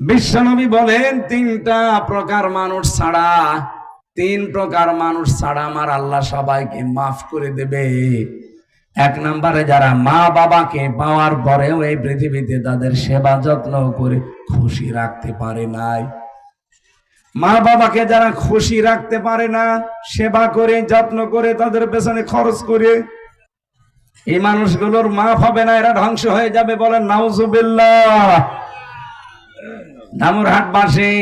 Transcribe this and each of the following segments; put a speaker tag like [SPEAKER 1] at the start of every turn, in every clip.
[SPEAKER 1] বিশ্বনবী বলেন, তিনটা প্রকার মানুষ ছাড়া, তিন প্রকার মানুষ ছাড়া আমার আল্লাহ সবাইকে মাফ করে দেবে। এক নম্বরে যারা মা বাবাকে পাওয়ার পরেও এই পৃথিবীতে তাদের সেবা যত্ন করে খুশি রাখতে পারে নাই। মা বাবাকে যারা খুশি রাখতে পারে না, সেবা করে, যত্ন করে তাদের পেছনে খরচ করে, এই মানুষগুলোর মাফ হবে না, এরা ধ্বংস হয়ে যাবে বলেন, নাউজুবিল্লাহ। দামুরহাট বাসী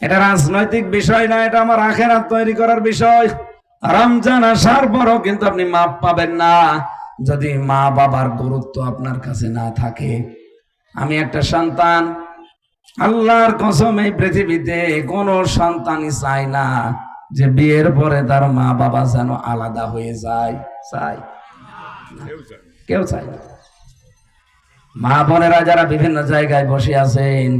[SPEAKER 1] এটা রাজনৈতিক বিষয় না এটা আমার আখেরাত তৈরি করার বিষয়। রমজান আসার পরও কিন্তু আপনি মাপ পাবেন না। যদি মা বাবার গুরুত্ব আপনার কাছে না থাকে। আমি একটা সন্তান আল্লাহর কসম এই পৃথিবীতে কোন সন্তানই চায় না যে বিয়ের পরে তার মা বাবা যেন আলাদা হয়ে যায়। চাই কেউ চায় না। মা বোনেরা যারা বিভিন্ন জায়গায় বসে আছেন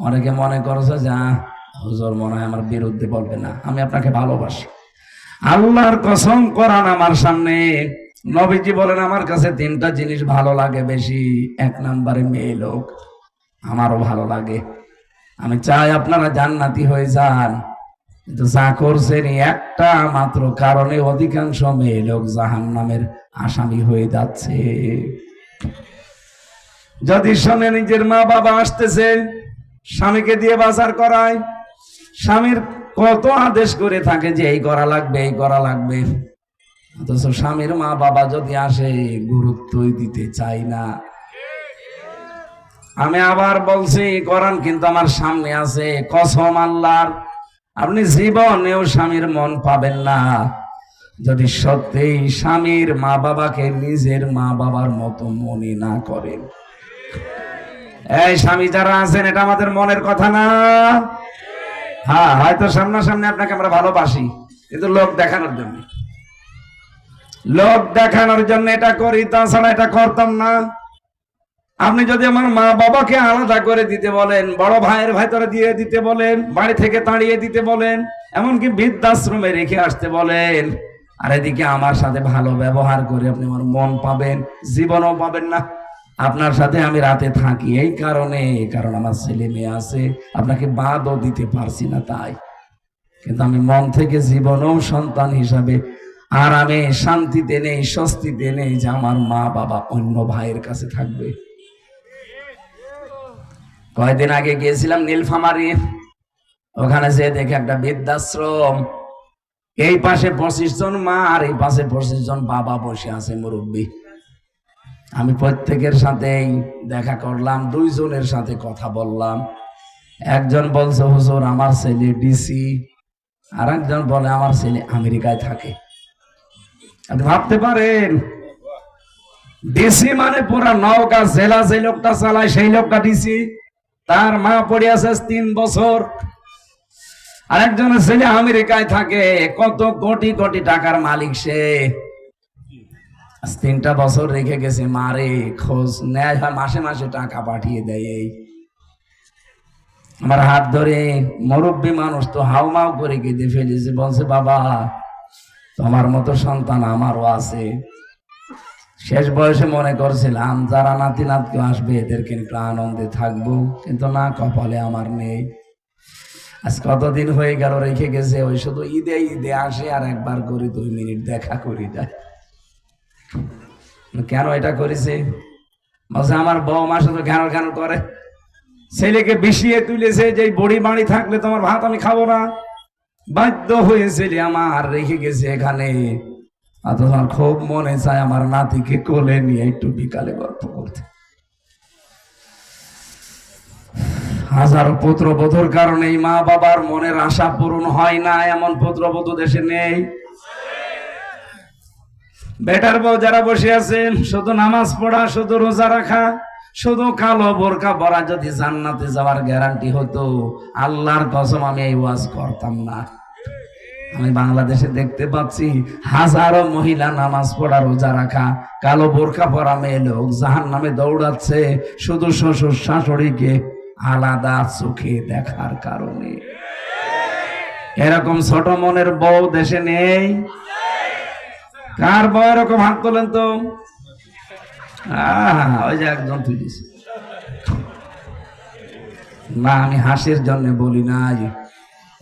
[SPEAKER 1] অনেকে মনে করছে যা হুজুর মনে হয় আমার বিরুদ্ধে বলবে না। আমি আপনাকে ভালোবাসি। আল্লাহর কসম করান আমার সামনে। নবীজি বলেন, আমার কাছে তিনটা জিনিস ভালো লাগে বেশি। এক নম্বরে মেয়ে লোক। আমারও ভালো লাগে। আমি চাই আপনারা জান্নাতি হয়ে যান। কিন্তু যা করছেন একটা মাত্র কারণে অধিকাংশ মেয়ে লোক জাহান নামের আসামি হয়ে যাচ্ছে। যদি শোনে নিজের মা বাবা আসতেছে স্বামীকে দিয়ে বাজার করায়। স্বামীর কত আদেশ করে থাকে যে এই করা লাগবে, এই করা লাগবে। অথচ স্বামীর মা বাবা যদি আসে, গুরুত্বই দিতে চাই না। আমি আবার বলছি কোরআন কিন্তু আমার সামনে আছে। কসম আল্লাহর, আপনি জীবনেও স্বামীর মন পাবেন না। যদি সত্যি স্বামীর মা বাবাকে নিজের মা বাবার মতো মনে না করেন। এই স্বামী যারা আছেন, এটা আমাদের মনের কথা না? হ্যাঁ হয়তো সামনাসামনি আপনাকে আমরা ভালোবাসি, কিন্তু লোক দেখানোর জন্য। লোক দেখানোর জন্য এটা করি, তাছাড়া এটা করতাম না। আপনি যদি আমার মা বাবাকে আলাদা করে দিতে বলেন, বড় ভাইয়ের ভেতরে দিয়ে দিতে বলেন, বাড়ি থেকে তাড়িয়ে দিতে বলেন, এমনকি বৃদ্ধাশ্রমে রেখে আসতে বলেন, আর এদিকে আমার সাথে ভালো ব্যবহার করে আপনি আমার মন পাবেন, জীবনও পাবেন না। আপনার সাথে আমি রাতে থাকি। এই কারণে কারণ আমার ছেলে মেয়ে আছে। আপনাকে বাদও দিতে পারছি না তাই। কিন্তু আমি মন থেকে জীবনও সন্তান হিসাবে আর আমি শান্তিতে নেই, স্বস্তিতে নেই যে আমার মা বাবা অন্য ভাইয়ের কাছে থাকবে। কয়েকদিন আগে গিয়েছিলাম নীলফামারি। ওখানে যে দেখে একটা বৃদ্ধাশ্রম। এই পাশে পঁচিশ জন মা আর এই পাশে পঁচিশ জন বাবা বসে আছে মুরব্বী। আমি প্রত্যেকের সাথেই দেখা করলাম, দুইজনের সাথে কথা বললাম। একজন বলছে, হুজুর, আমার ছেলে ডিসি আর একজন বলে, আমার ছেলে আমেরিকায় থাকে। আপনি ভাবতে পারেন ডিসি মানে পুরা নৌকা, জেলা যে লোকটা চালায় সেই লোকটা ডিসি তার মা পড়ে আছে তিন বছর। আরেকজনের ছেলে আমেরিকায় থাকে, কত কোটি কোটি টাকার মালিক সে। তিনটা বছর রেখে গেছে মারে খোঁজ নেয় মাসে মাসে টাকা পাঠিয়ে দেয় এই। আমার হাত ধরে মুরব্বী মানুষ তো হাউমাউ করে কেঁদে ফেলেছে, বলছে, বাবা, তোমার মতো সন্তান আমারও আছে। শেষ বয়সে মনে করছিলাম যারা নাতি নাতকে আসবে, এদেরকে একটু আনন্দে থাকব। কিন্তু না, কপালে আমার নেই। আজ কতদিন হয়ে গেল, রেখে গেছে, ওই শুধু ঈদে ঈদে আসে আর একবার করে দুই মিনিট দেখা করি যায়। কেন এটা করেছে? বলছে, আমার বউ শুধু ঘ্যান ঘ্যান করে। ছেলেকে বিষিয়ে তুলেছে যে বড়ি বাড়ি থাকলে তোমার ভাত আমি খাব না। বাধ্য হয়ে ছেলে আমার রেখে গেছে এখানে। অথচ খুব মনে চায় আমার নাতিকে কোলে নিয়ে একটু বিকালে গল্প করতে। হাজারো পুত্রবধূর কারণে মা বাবার মনের আশা পূরণ হয় না, এমন পুত্রবধূ দেশে নেই। বেটার বউ যারা বসে আছেন, শুধু নামাজ পড়া, শুধু রোজা রাখা, শুধু কালো বোরকা পরা যদি জান্নাতে যাওয়ার গ্যারান্টি হতো, আল্লাহর কসম আমি এই ওয়াজ করতাম না। আমি বাংলাদেশে দেখতে পাচ্ছি, হাজারো মহিলা নামাজ পড়া, রোজা রাখা, কালো বোরকা পরা মেয়ে লোক জাহান নামে দৌড়াচ্ছে, শুধু শ্বশুর শাশুড়িকে আলাদা চোখে দেখার কারণে। এরকম ছোট মনের বউ দেশে নেই। কার বউ এরকম হাত তোলেন তো? ওই যে একজন না, আমি হাসির জন্য বলি নাই।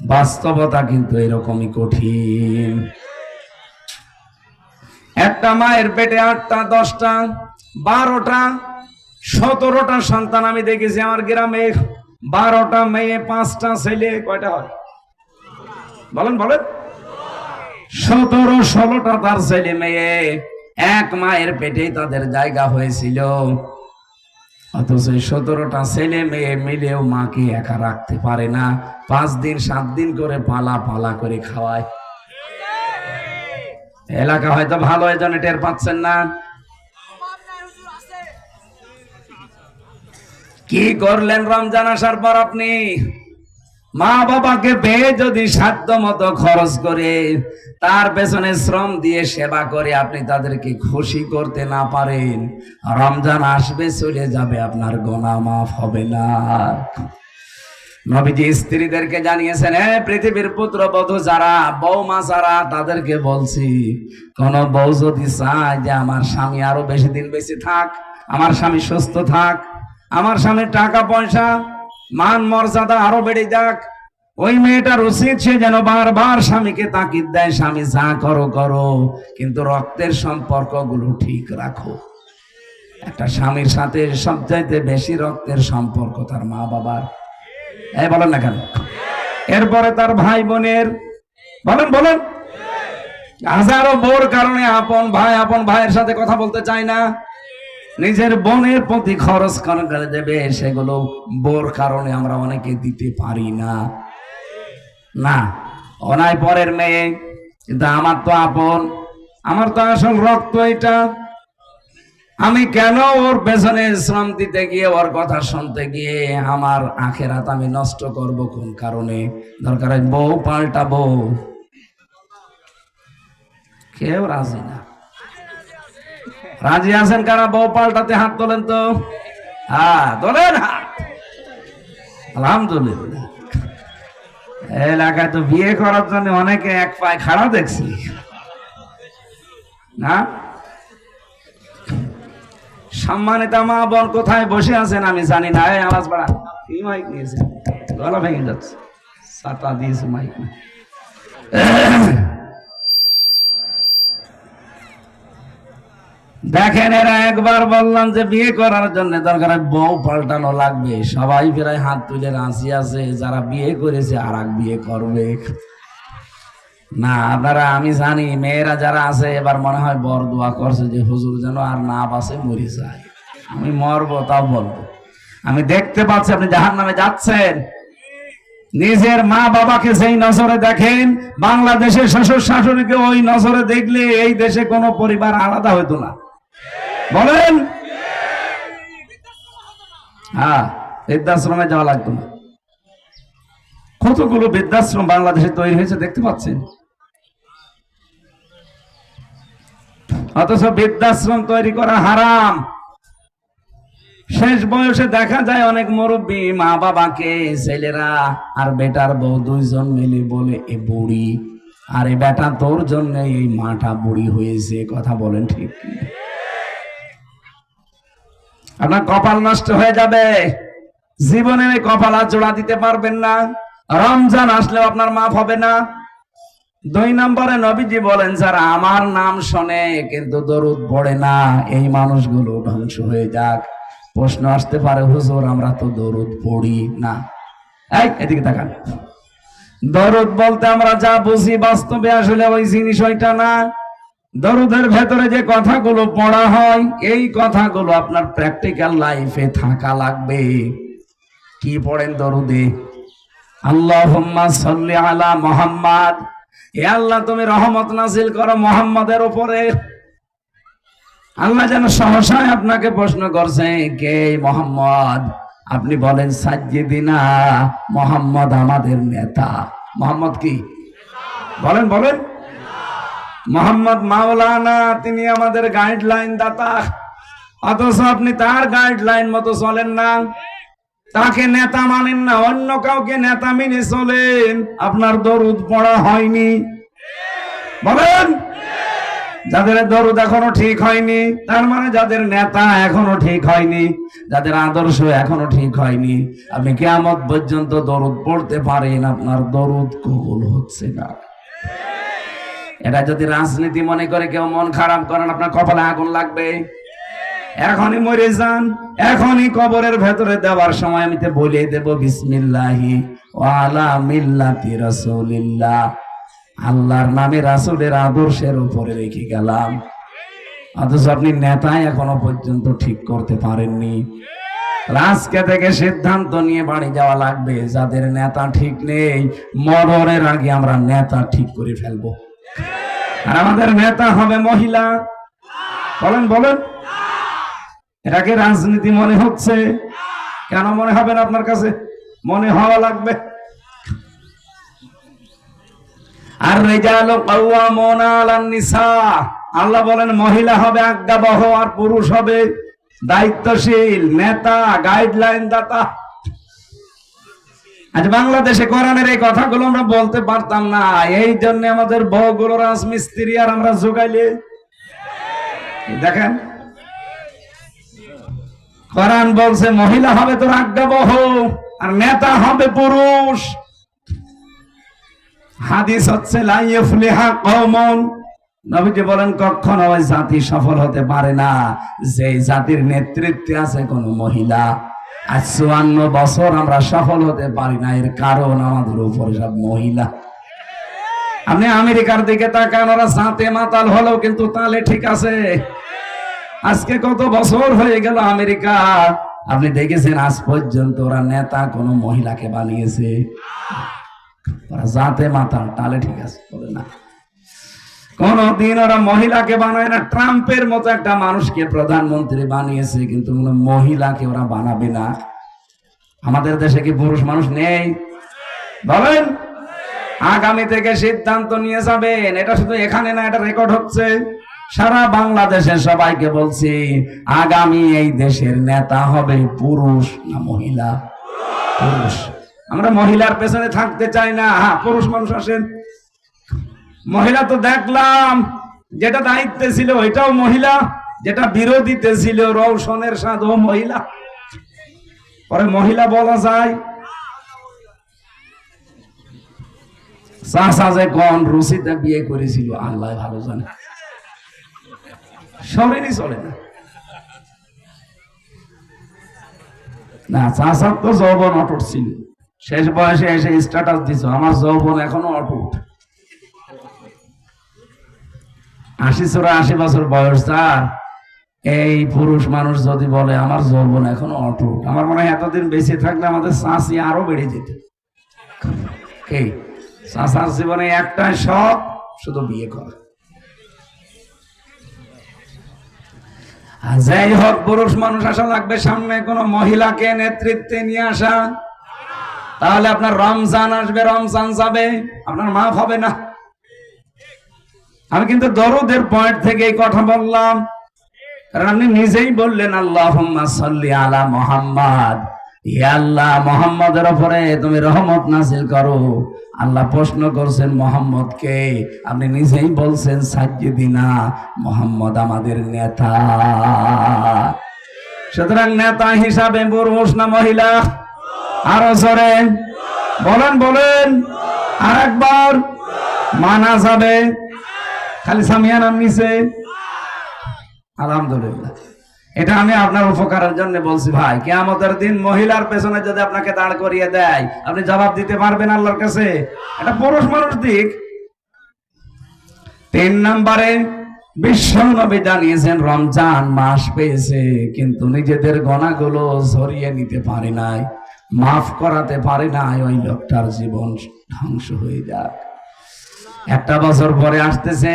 [SPEAKER 1] বাস্তবতা কিন্তু এরকমই কঠিন। একটা মায়ের পেটে আটটা, দশটা, বারোটা, সতেরোটা সন্তান আমি দেখেছি আমার গ্রামে। বারোটা মেয়ে, পাঁচটা ছেলে, কয়টা হয়? বলেন বলেন। সতেরো ষোলোটা তার ছেলে মেয়ে, এক মায়ের পেটেই তাদের জায়গা হয়েছিল। অথচ সতেরোটা ছেলে মেয়ে মিলেও মাকে একা রাখতে পারে না। পাঁচ দিন, সাত দিন করে পালা পালা করে খাওয়ায়। এলাকা হয়তো ভালো এজন্য টের পাচ্ছেন না। কি করলেন রমজান আসার পর আপনি? মা বাবাকে পেয়ে যদি সাধ্য মতো খরচ করে, তার পেছনে শ্রম দিয়ে সেবা করে আপনি তাদেরকে খুশি করতে না পারেন, রমজান আসবে, চলে যাবে, আপনার গোনা মাফ হবে না। নবীজি স্ত্রীদেরকে জানিয়েছেন হ্যাঁ পৃথিবীর পুত্র বধূ যারা, বৌমা যারা, তাদেরকে বলছি, কোন বউ যদি চায় যে আমার স্বামী আরও বেশি দিন বেশি থাক, আমার স্বামী সুস্থ থাক, আমার স্বামীর টাকা পয়সা মান মর্যাদা আরও বেড়ে যাক। ওই মেয়েটার উচিত সে যেন বারবার স্বামীকে তাকিদ দেয়, স্বামী, যা করো করো, কিন্তু রক্তের সম্পর্কগুলো ঠিক রাখো। একটা স্বামীর সাথে সবচাইতে বেশি রক্তের সম্পর্ক তার মা বাবার। এই বলেন না কেন? এরপরে তার ভাই বোনের, বলেন বলেন। হাজারো বোর কারণে আপন ভাই, আপন ভাইয়ের সাথে কথা বলতে চায় না। নিজের বোনের প্রতি খরচ করে দেবে, সেগুলো বোর কারণে আমরা অনেকে দিতে পারি না। না, অনায় পরের মেয়ে, কিন্তু আমার তো আপন, আমার তো আসল রক্ত এটা। আমি কেন ওর পেছনে শ্রম দিতে গিয়ে, ওর কথা শুনতে গিয়ে আমার আখেরাত আমি নষ্ট করব কোন কারণে? দরকার বউ পাল্টাবো। কেউ রাজি না। রাজি আছেন কারা? বউ পাল্টাতে হাত তোলেন তো। হ্যাঁ তোলেন হাত। আলহামদুলিল্লাহ। এলাকায় তো বিয়ে করার জন্য অনেকে এক পায়ে খাড়া দেখছি। না? সম্মানিত মা বোন কোথায় বসে আছেন আমি জানি না। এই আওয়াজ বাড়া কি মাইক নিয়েছে গলা ভেঙে যাচ্ছে। সাতা দিয়েছে মাইক দেখেন এরা একবার বললাম যে বিয়ে করার জন্য দরকার বউ পাল্টানো লাগবে। সবাই প্রায় হাত তুলে রাঁচি আছে, যারা বিয়ে করেছে আর বিয়ে করবে। না, আপনারা, আমি জানি, মেয়েরা যারা আছে, এবার মনে হয় বর দোয়া করছে যে হুজুর যেন আর না বাসে মরে যায়। আমি মরবো, তাও বলব। আমি দেখতে পাচ্ছি আপনি জাহান নামে যাচ্ছেন। নিজের মা বাবাকে সেই নজরে দেখেন, বাংলাদেশের শ্বশুর শাশুড়িকে ওই নজরে দেখলে এই দেশে কোনো পরিবার আলাদা হইতো না। বলেন? হ্যাঁ বৃদ্ধাশ্রমে যাওয়া লাগতো না। কতগুলো বৃদ্ধাশ্রম বাংলাদেশে তৈরি হয়েছে দেখতে পাচ্ছেন? অথচ বৃদ্ধাশ্রম তৈরি করা হারাম। শেষ বয়সে দেখা যায় অনেক মুরব্বী মা বাবাকে, ছেলেরা আর বেটার বউ দুইজন মিলে বলে, এ বুড়ি, আর এ বেটা তোর জন্য এই মাটা বুড়ি হয়েছে। কথা বলেন ঠিক? আপনার কপাল নষ্ট হয়ে যাবে। জীবনে এই কপাল আর জোড়া দিতে পারবেন না। রমজান আসলেও আপনার মাফ হবে না। দুই নম্বরে নবীজি বলেন স্যার আমার নাম শোনে, কিন্তু দরুদ পড়ে না, এই মানুষগুলো ধ্বংস হয়ে যাক। প্রশ্ন আসতে পারে, হুজুর, আমরা তো দরুদ পড়ি না। এই, এদিকে তাকান। দরুদ বলতে আমরা যা বুঝি, বাস্তবে আসলে ওই জিনিস ওইটা না। দরুদের ভেতরে যে কথাগুলো পড়া হয়, এই কথাগুলো আপনার প্র্যাকটিক্যাল লাইফে থাকা লাগবে। কি পড়েন দরুদে? আল্লাহুম্মা সাল্লি আলা মুহাম্মাদ। এ আল্লাহ, তুমি রহমত নাজিল করো মোহাম্মদের উপরে। আল্লাহ যেন সহসায় আপনাকে প্রশ্ন করছে, কে মোহাম্মদ? আপনি বলেন, সাজ্জিদিনা মোহাম্মদ আমাদের নেতা। মোহাম্মদ কি? বলেন বলেন। মোহাম্মদ মাওলানা, তিনি আমাদের গাইডলাইন দাতা। অথচ আপনি তার গাইডলাইন মতো চলেন না। তাকে নেতা মানেন না, অন্য কাউকে নেতা মেনে চলেন। আপনার দরুদ পড়া হয়নি। বলেন? যাদের দরুদ এখনও ঠিক হয়নি, তার মানে যাদের নেতা এখনও ঠিক হয়নি, যাদের আদর্শ এখনও ঠিক হয়নি, আপনি কেয়ামত পর্যন্ত দরুদ পড়তে পারেন, আপনার দরুদ কবুল হচ্ছে না। এটা যদি রাজনীতি মনে করে কেউ মন খারাপ করেন, আপনার কপালে আগুন লাগবে। এখনই মরে যান, এখনই কবরের ভেতরে দেওয়ার সময় আমি তো বলে দেব, বিসমিল্লাহি ওয়ালা মিল্লাতি রাসূলিল্লাহ। আল্লাহর নামে রাসূলের আদর্শের উপরে রেখে গেলাম। অথচ আপনি নেতাই এখনও পর্যন্ত ঠিক করতে পারেননি। আজকে থেকে সিদ্ধান্ত নিয়ে বাড়ি যাওয়া লাগবে, যাদের নেতা ঠিক নেই, মরণের আগে আমরা নেতা ঠিক করে ফেলব। আর আমাদের নেতা হবে মহিলা। বলেন বলেন। এটাকে রাজনীতি মনে হচ্ছে? কেন মনে হবে না আপনার কাছে? মনে হওয়া লাগবে। আর নিসা আল্লাহ বলেন, মহিলা হবে আজ্ঞাবহ আর পুরুষ হবে দায়িত্বশীল, নেতা গাইডলাইন দাতা। আজ বাংলাদেশে কোরআনের এই কথাগুলো আমরা বলতে পারতাম না। এই জন্য আমাদের বউগুলো রাজমিস্ত্রি আর আমরা যোগাইলে দেখেন। কোরআন বলছে, মহিলা হবে তোর আজ্ঞাবহ আর নেতা হবে পুরুষ। হাদিস হচ্ছে লাইফলিহা কওমন। নবীজি বলেন, কখনো ওই জাতি সফল হতে পারে না। যে জাতির নেতৃত্বে আছে কোন মহিলা। আজ চুয়ান্ন বছর আমরা সফল হতে পারি না, এর কারণ আমাদের উপরে সব মহিলা। আপনি আমেরিকার দিকে তাকান, ওরা সাঁতে মাতাল হলেও কিন্তু তালে ঠিক আছে। আজকে কত বছর হয়ে গেল আমেরিকা। আপনি দেখেছেন, আজ পর্যন্ত ওরা নেতা কোন মহিলাকে বানিয়েছে। ওরা জাতে মাতাল, তালে ঠিক আছে, বলে না। কোনদিন ওরা মহিলাকে বানায় না, ট্রাম্পের মতো একটা মানুষকে প্রধানমন্ত্রী বানিয়েছে, কিন্তু মহিলাকে ওরা বানাবে না। আমাদের দেশে কি পুরুষ মানুষ নেই? বলেন। আগামী থেকে সিদ্ধান্ত নিয়ে যাবেন। এটা শুধু এখানে না, এটা রেকর্ড হচ্ছে। সারা বাংলাদেশের সবাইকে বলছি, আগামী এই দেশের নেতা হবে পুরুষ না মহিলা? পুরুষ। আমরা মহিলার পেছনে থাকতে চাই না। হ্যাঁ পুরুষ মানুষ আসেন। মহিলা তো দেখলাম, যেটা দায়িত্বে ছিল ওইটাও মহিলা, যেটা বিরোধীতে ছিল রৌশনের সাধু মহিলা। পরে মহিলা বলা যায় বিয়ে করেছিল ভালো জানে। চলে না। তো যৌবন অটুট ছিল। শেষ বয়সে এসে স্ট্যাটাস দিছ, আমার যৌবন এখনও অটুট। আশি চোরা আশি বছর বয়স তার এই পুরুষ মানুষ যদি বলে, আমার যৌবন এখনও অটুট। আমার মনে হয় এতদিন বেঁচে থাকলে আমাদের চাষি আরও বেড়ে যেত। চাষার জীবনে একটাই শখ, শুধু বিয়ে করা। যাই হোক, পুরুষ মানুষ আসা লাগবে সামনে। কোন মহিলাকে নেতৃত্বে নিয়ে আসা। তাহলে আপনার রমজান আসবে, রমজান যাবে। আপনার মাফ হবে না। আমি কিন্তু দরদের পয়েন্ট থেকে এই কথা বললাম। কারণ আপনি নিজেই বললেন আল্লাহ সাল্লি আলা মোহাম্মদ। আল্লাহ, মোহাম্মদের উপরে তুমি রহমত নাজিল করো। আল্লাহ প্রশ্ন করছেন, মোহাম্মদ কে? আপনি নিজেই বলছেন, সাজ্জিদিনা মোহাম্মদ, আমাদের নেতা। সুতরাং নেতা হিসাবে পুরুষ না মহিলা? আরও জোরে। বলেন বলেন। আর একবার মানা যাবে। খালি সামিয়ানার নিচে আলহামদুলিল্লাহ। এটা আমি আপনার উপকারের জন্য বলছি ভাই। কে কেয়ামতের দিন মহিলার পেছনে যদি আপনাকে দাঁড় করিয়ে দেয়, আপনি জবাব দিতে পারবেন আল্লাহর কাছে? এটা পুরুষ মানুষ দিক। তিন নম্বরে বিশ্ব নবী জানিয়েছেন, রমজান মাস পেয়েছে, কিন্তু নিজেদের গণাগুলো ঝরিয়ে নিতে পারে নাই, মাফ করাতে পারে নাই, ওই লোকটার জীবন ধ্বংস হয়ে যাক। একটা বছর পরে আসতেছে।